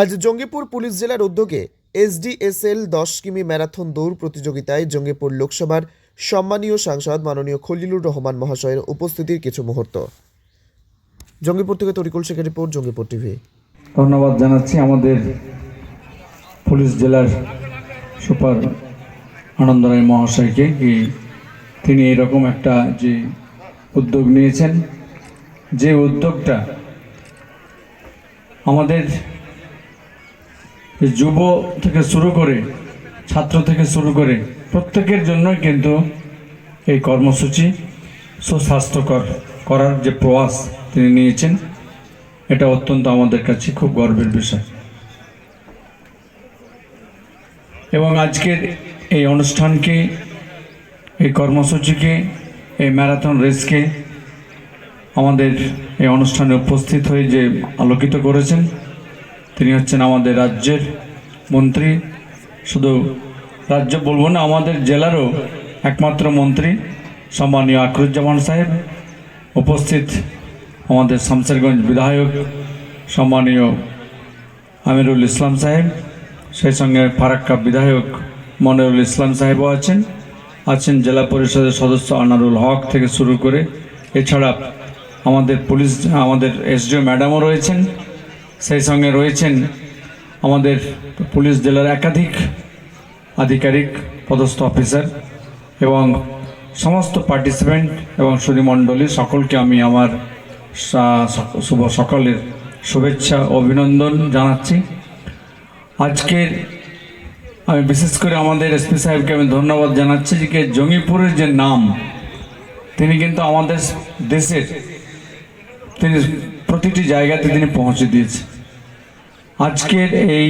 আজ জঙ্গিপুর পুলিশ জেলার উদ্যোগে এসডিএসএল দশ কিমি ম্যারাথন দৌড় প্রতিযোগিতায় জঙ্গিপুর লোকসভার সম্মানীয় সাংসদ মাননীয় খলিলুর রহমান মহাশয়ের উপস্থিতির কিছু মুহূর্ত। জঙ্গিপুর থেকে তরিকুল শেখের রিপোর্ট, জঙ্গিপুর টিভি। ধন্যবাদ জানাচ্ছি আমাদের পুলিশ জেলার সুপার আনন্দ রায় মহাশয়কে কি তিনি এরকম একটা যে উদ্যোগ নিয়েছেন। যে উদ্যোগটা আমাদের যুব থেকে শুরু করে, ছাত্র থেকে শুরু করে প্রত্যেকের জন্যই কিন্তু এই কর্মসূচি সুস্বাস্থ্যকর করার যে প্রয়াস তিনি নিয়েছেন, এটা অত্যন্ত আমাদের কাছে খুব গর্বের বিষয়। এবং আজকের এই অনুষ্ঠানকে, এই কর্মসূচিকে, এই ম্যারাথন রেসকে আমাদের এই অনুষ্ঠানে উপস্থিত হয়ে যে আলোকিত করেছেন তিনি হচ্ছেন আমাদের রাজ্যের মন্ত্রী। শুধু রাজ্য বলব না, আমাদের জেলারও একমাত্র মন্ত্রী সম্মানীয় আকরুজ্জামান সাহেব। উপস্থিত আমাদের শামসেরগঞ্জ বিধায়ক সম্মানীয় আমিরুল ইসলাম সাহেব। সেই সঙ্গে ফারাক্কা বিধায়ক মনিরুল ইসলাম সাহেবও আছেন। আছেন জেলা পরিষদের সদস্য আনারুল হক থেকে শুরু করে। এছাড়া আমাদের পুলিশ, আমাদের এসডিও ম্যাডামও রয়েছেন। সেই সঙ্গে রয়েছেন আমাদের পুলিশ জেলার একাধিক আধিকারিক, পদস্থ অফিসার এবং সমস্ত পার্টিসিপেন্ট এবং সুধীমণ্ডলী সকলকে আমি আমার শুভ সকলের শুভেচ্ছা, অভিনন্দন জানাচ্ছি। আজকের আমি বিশেষ করে আমাদের এসপি সাহেবকে আমি ধন্যবাদ জানাচ্ছি যে জঙ্গিপুরের যে নাম, তিনি কিন্তু আমাদের দেশের, তিনি প্রতিটি জায়গাতে তিনি পৌঁছে দিয়েছে আজকের এই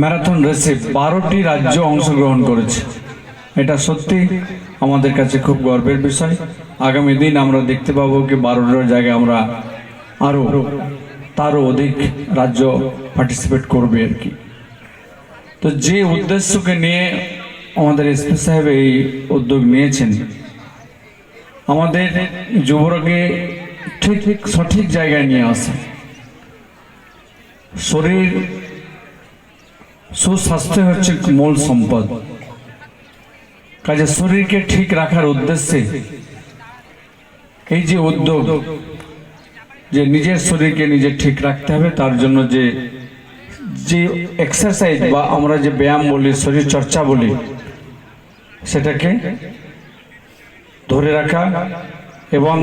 ম্যারাথন রেসে বারোটি রাজ্য অংশগ্রহণ করেছে। এটা সত্যি আমাদের কাছে খুব গর্বের বিষয়। আগামী দিন আমরা দেখতে পাবো কি বারোটার জায়গায় আমরা আরও তারও অধিক রাজ্য পার্টিসিপেট করবে আর কি। তো যে উদ্দেশ্যকে নিয়ে আমাদের এসপি সাহেব এই উদ্যোগ নিয়েছেন, আমাদের যুবরাকে ঠিক ঠিক সঠিক জায়গায় নিয়ে আসা। শরীর সুস্বাস্থ্য হচ্ছে মূল সম্পদ। কাজে শরীরকে ঠিক রাখার উদ্দেশ্যে এই যে উদ্যোগ যে নিজের শরীরকে নিজে ঠিক রাখতে হবে, তার জন্য যে যে এক্সারসাইজ বা আমরা যে ব্যায়াম বলি শরীর চর্চা বলি, সেটাকে ধরে রাখা এবং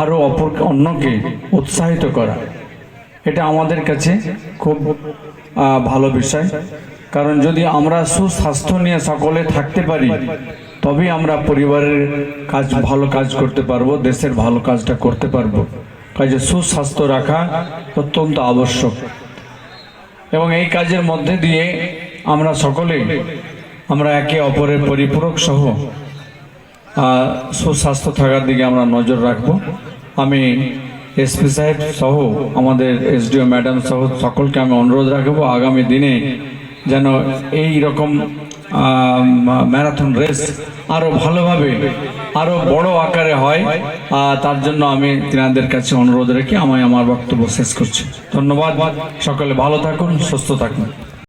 আরও অপর অন্যকে উৎসাহিত করা। এটা আমাদের কাছে খুব ভালো বিষয়। কারণ যদি আমরা সুস্বাস্থ্য নিয়ে সকলে থাকতে পারি, তবেই আমরা পরিবারের কাজ, ভালো কাজ করতে পারব, দেশের ভালো কাজটা করতে পারব। কাজে সুস্বাস্থ্য রাখা অত্যন্ত আবশ্যক। এবং এই কাজের মধ্যে দিয়ে আমরা সকলে, আমরা একে অপরের পরিপূরক সহ সুস্বাস্থ্য থাকার দিকে আমরা নজর রাখব। আমি এসপি সাহেব সহ আমাদের এসডিও ম্যাডাম সহ সকলকে আমি অনুরোধ রাখব আগামী দিনে যেন এই রকম ম্যারাথন রেস আরও ভালোভাবে, আরও বড় আকারে হয়। তার জন্য আমি তিনাদের কাছে অনুরোধ রেখে আমি আমার বক্তব্য শেষ করছি। ধন্যবাদ। সকলে ভালো থাকুন, সুস্থ থাকুন।